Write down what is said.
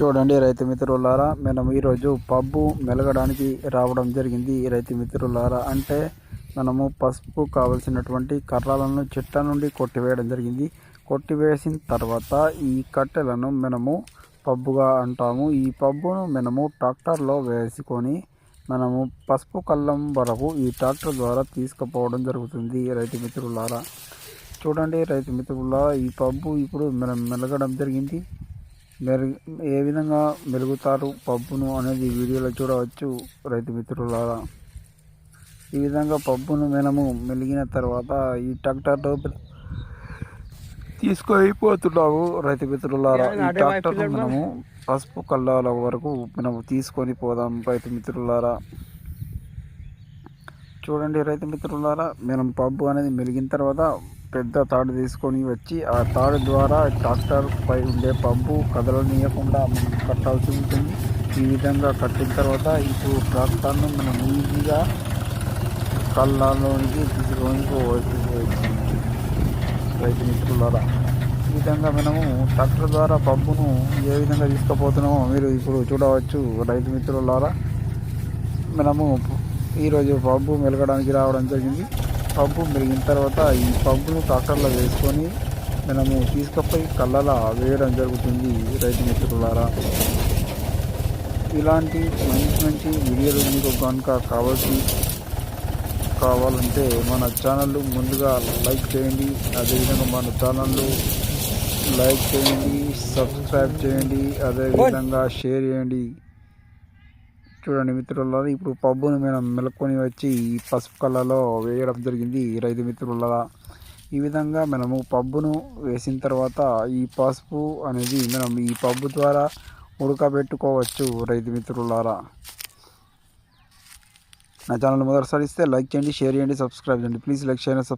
చూడండి రైతు మిత్రులారా మనం ఈరోజు పబ్బు మెలగడానికి రావడం జరిగింది రైతు మిత్రులారా. అంటే మనము పసుపు కావలసినటువంటి కర్రలను చెట్ల నుండి కొట్టివేయడం జరిగింది. కొట్టివేసిన తర్వాత ఈ కట్టెలను మనము పబ్బుగా అంటాము. ఈ పబ్బును మనము ట్రాక్టర్లో వేసుకొని మనము పసుపు కళ్ళం వరకు ఈ ట్రాక్టర్ ద్వారా తీసుకుపోవడం జరుగుతుంది రైతు మిత్రులారా. చూడండి రైతు మిత్రులారా ఈ పబ్బు ఇప్పుడు మనం మెలగడం జరిగింది. మెరు ఏ విధంగా మెరుగుతారు పబ్బును అనేది వీడియోలో చూడవచ్చు రైతు మిత్రులారా. ఈ విధంగా పబ్బును మనము మెలిగిన తర్వాత ఈ ట్రాక్టర్లో తీసుకొని రైతు మిత్రులారా. ఈ ట్రాక్టర్ మనము పసుపు కళ్ళాల వరకు మనము తీసుకొని పోదాం రైతు మిత్రులారా. చూడండి రైతు మిత్రులారా మనం పబ్బు అనేది మెలిగిన తర్వాత పెద్ద తాడు తీసుకొని వచ్చి ఆ తాడు ద్వారా ట్రాక్టర్ పై ఉండే పబ్బు కదలనీయకుండా మనం కట్టాల్సి ఉంటుంది. ఈ విధంగా కట్టిన తర్వాత ఇప్పుడు ట్రాక్టర్ను మనం ఈజీగా కళ్ళలోనికి తీసుకొని రైతు మిత్రులారా ఈ విధంగా మనము ట్రాక్టర్ ద్వారా పబ్బును ఏ విధంగా తీసుకుపోతున్నామో మీరు ఇప్పుడు చూడవచ్చు. రైతు మిత్రులారా మనము ఈరోజు పబ్బు మెలగడానికి రావడం జరిగింది. పంపు మెరిగిన తర్వాత ఈ పంపును ట్రాక్టర్లో వేసుకొని మనము తీసుకుపోయి కళ్ళలా వేయడం జరుగుతుంది రైతు మిత్రులారా. ఇలాంటి మంచి మంచి వీడియోలు మీకు కనుక కావాల్సి కావాలంటే మన ఛానల్ ముందుగా లైక్ చేయండి అదేవిధంగా మన ఛానల్ లైక్ చేయండి సబ్స్క్రైబ్ చేయండి అదేవిధంగా షేర్ చేయండి. చూడండి మిత్రులారా ఇప్పుడు పబ్బును మనం మెలుకొని వచ్చి ఈ పసుపు కళ్ళలో వేయడం జరిగింది రైతు మిత్రులారా. ఈ విధంగా మనము పబ్బును వేసిన తర్వాత ఈ పసుపు అనేది మనం ఈ పబ్బు ద్వారా ఉడకబెట్టుకోవచ్చు రైతు మిత్రులారా. నా ఛానల్ మొదటిసారి ఇస్తే లైక్ చేయండి షేర్ చేయండి సబ్స్క్రైబ్ చేయండి. ప్లీజ్ లైక్ చేయండి సబ్స్క్రైబ్